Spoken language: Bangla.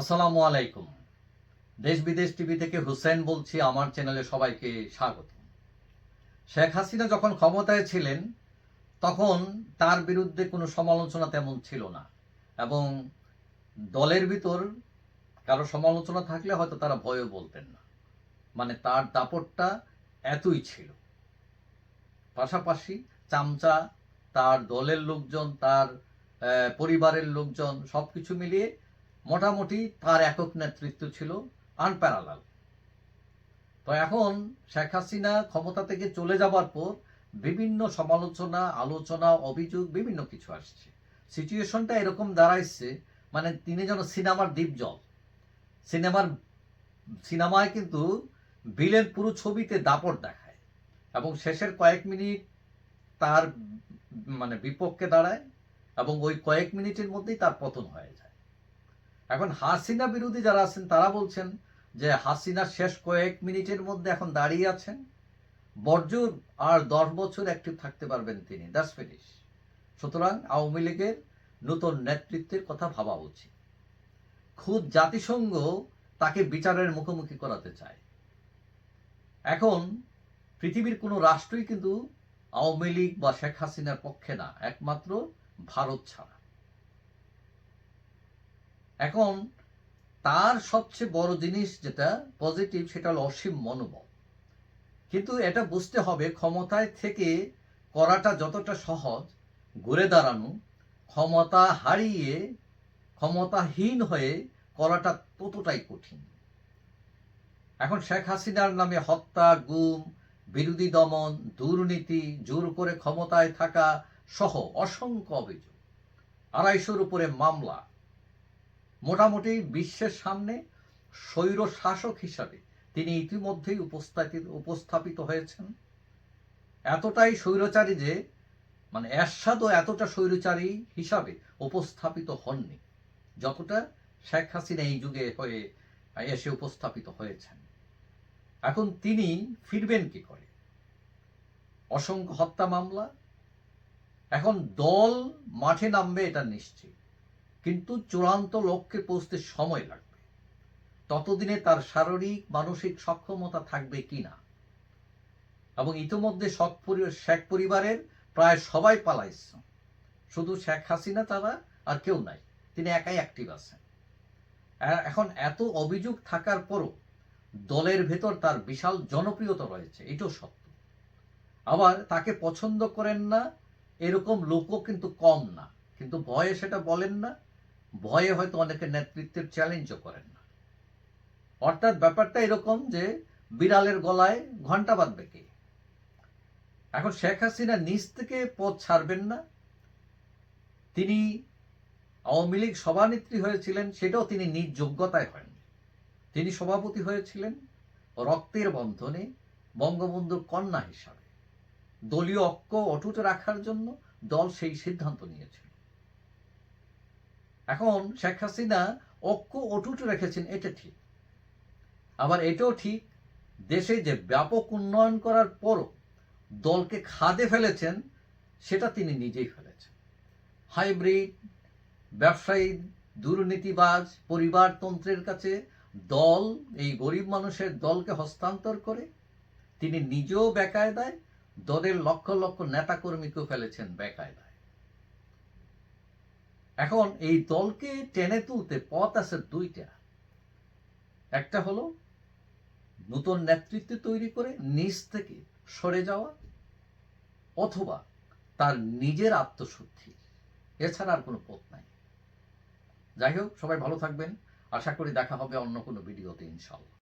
আসসালামু আলাইকুম। দেশ বিদেশ টিভি থেকে হুসেন বলছি, আমার চ্যানেলে সবাইকে স্বাগত। শেখ হাসিনা যখন ক্ষমতায় ছিলেন, তখন তার বিরুদ্ধে কোনো সমালোচনা তেমন ছিল না। এবং দলের ভিতর কারও সমালোচনা থাকলে হয়তো তারা ভয়ও বলতেন না। মানে তার দাপটটা এতই ছিল। পাশাপাশি চামচা, তার দলের লোকজন, তার পরিবারের লোকজন সবকিছু মিলিয়ে মোটামুটি তার একক নেতৃত্ব ছিল আনপ্যারালাল। তো এখন শেখ হাসিনা ক্ষমতা থেকে চলে যাবার পর বিভিন্ন সমালোচনা, আলোচনা, অভিযোগ, বিভিন্ন কিছু আসছে। সিচুয়েশনটা এরকম দাঁড়াইছে মানে তিনি যেন সিনেমার দ্বীপজল সিনেমার, সিনেমায় কিন্তু বিলের পুরো ছবিতে দাপট দেখায় এবং শেষের কয়েক মিনিট তার মানে বিপক্ষে দাঁড়ায় এবং ওই কয়েক মিনিটের মধ্যেই তার পতন হয়ে যায়। এখন হাসিনা বিরোধী যারা আছেন, তারা বলছেন যে হাসিনা শেষ কয়েক মিনিটের মধ্যে এখন দাঁড়িয়ে আছেন। বর্জুর আর দশ বছর অ্যাক্টিভ থাকতে পারবেন তিনি। দ্যাটস ফিনিশ সুতরাং আওয়ামী লীগের নতুন নেতৃত্বের কথা ভাবা উচিত। খুদ জাতিসংঘ তাকে বিচারের মুখোমুখি করাতে চায়। এখন পৃথিবীর কোনো রাষ্ট্রই কিন্তু আওয়ামী লীগ বা শেখ হাসিনার পক্ষে না, একমাত্র ভারত ছাড়া। এখন তার সবচেয়ে বড় জিনিস যেটা পজিটিভ সেটা হলো অসীম মনোবল। কিন্তু এটা বুঝতে হবে, ক্ষমতায় থেকে করাটা যতটা সহজ, ঘুরে দাঁড়ানো, ক্ষমতা হারিয়ে, ক্ষমতাহীন হয়ে করাটা ততটাই কঠিন। এখন শেখ হাসিনার নামে হত্যা, গুম, বিরোধী দমন, দুর্নীতি, জোর করে ক্ষমতায় থাকা সহ অসংখ্য অভিযোগ, আড়াইশোর উপরে মামলা মোটামুটি বিশ্বের সামনে স্বৈর শাসক হিসাবে তিনি ইতিমধ্যেই উপস্থাপিত উপস্থাপিত হয়েছেন। এতটাই স্বৈরচারী যে মানে এরশাদও এতটা স্বৈরচারী হিসাবে উপস্থাপিত হননি, যতটা শেখ হাসিনা এই যুগে হয়ে এসে উপস্থাপিত হয়েছেন। এখন তিনি ফিরবেন কি করে? অসংখ্য হত্যা মামলা। এখন দল মাঠে নামবে এটা নিশ্চিত। কিন্তু চূড়ান্ত লক্ষ্যে পৌঁছতে সময় লাগবে। ততদিনে তার শারীরিক, মানসিক সক্ষমতা থাকবে কিনা? এবং ইতিমধ্যে শেখ পরিবারের প্রায় সবাই পালাইছে। শুধু শেখ হাসিনা তারা আর কেউ নাই, তিনি একাই অ্যাক্টিভ আছেন। এখন এত অভিযোগ থাকার পরও দলের ভেতর তার বিশাল জনপ্রিয়তা রয়েছে, এটাও সত্য। আবার তাকে পছন্দ করেন না, এরকম লোকও কিন্তু কম না। কিন্তু ভয়ে সেটা বলেন না ভয়ে হয়তো অনেকে নেতৃত্বের চ্যালেঞ্জও করেন না। অর্থাৎ ব্যাপারটা এরকম যে, বিড়ালের গলায় ঘণ্টা বাঁধবে কে? এখন শেখ হাসিনা নিজ থেকে পদ ছাড়বেন না। তিনি আওয়ামী লীগ সভানেত্রী হয়েছিলেন, সেটাও তিনি নিজ যোগ্যতায় হয়নি। তিনি সভাপতি হয়েছিলেন রক্তের বন্ধনে বঙ্গবন্ধুর কন্যা হিসাবে। দলীয় ঐক্য অটুট রাখার জন্য দল সেই সিদ্ধান্ত নিয়েছিল। এখন শেখ হাসিনা ঐক্য অটুট রেখেছেন, এটা ঠিক। আবার এটাও ঠিক, দেশে যে ব্যাপক উন্নয়ন করার পরও দলকে খাদে ফেলেছেন, সেটা তিনি নিজেই ফেলেছেন। হাইব্রিড, ব্যবসায়ী, দুর্নীতিবাজ, পরিবারতন্ত্রের কাছে দল, এই গরিব মানুষের দলকে হস্তান্তর করে তিনি নিজেও বেকায়দায়, দলের লক্ষ লক্ষ নেতাকর্মীকেও ফেলেছেন বেকায়দায়। এখন এই দলকে টেনে তুলতে পথ আছে দুইটা। একটা হলো নতুন নেতৃত্ব তৈরি করে নিজ থেকে সরে যাওয়া অথবা তার নিজের আত্মশুদ্ধি। এছাড়া আর কোনো পথ নাই। যাই হোক, সবাই ভালো থাকবেন। আশা করি দেখা হবে অন্য কোনো ভিডিওতে ইনশাল্লাহ